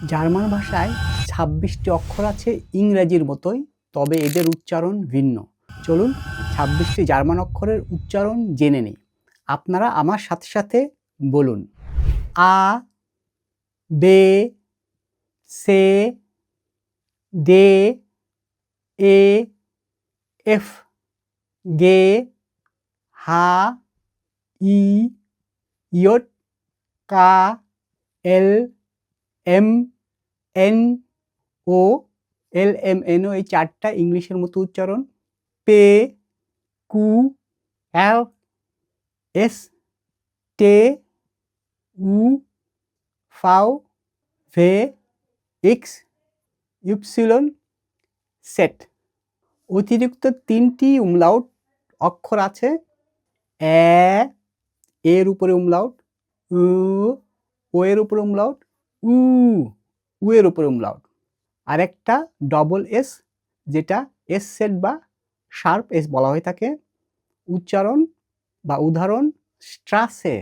German ভাষায় ছাব্বিশটি অক্ষর আছে ইংরেজির মতোই, তবে এদের উচ্চারণ ভিন্ন। চলুন ছাব্বিশটি জার্মান অক্ষরের উচ্চারণ জেনে নিই। আপনারা আমার সাথে সাথে বলুন। আ, বে, সে, দে, এ, এফ, গে, হা, ই, ইয়ট, কা, L M N O L M N O এই চারটা ইংলিশের মতো উচ্চারণ। পে কু এল এস টে উ ফাও ভে এক্স ইপসিলন সেট অতিরিক্ত তিনটি উমলাউট অক্ষর আছে। এ এর উপরে উমলাউট উ ও এর উপরে উমলাউট উ উ এর উপরে উমলাউট আর একটা ডবল এস যেটা এস সেট বা শার্প এস বলা হয়ে থাকে। উচ্চারণ বা উদাহরণ স্ট্রাসে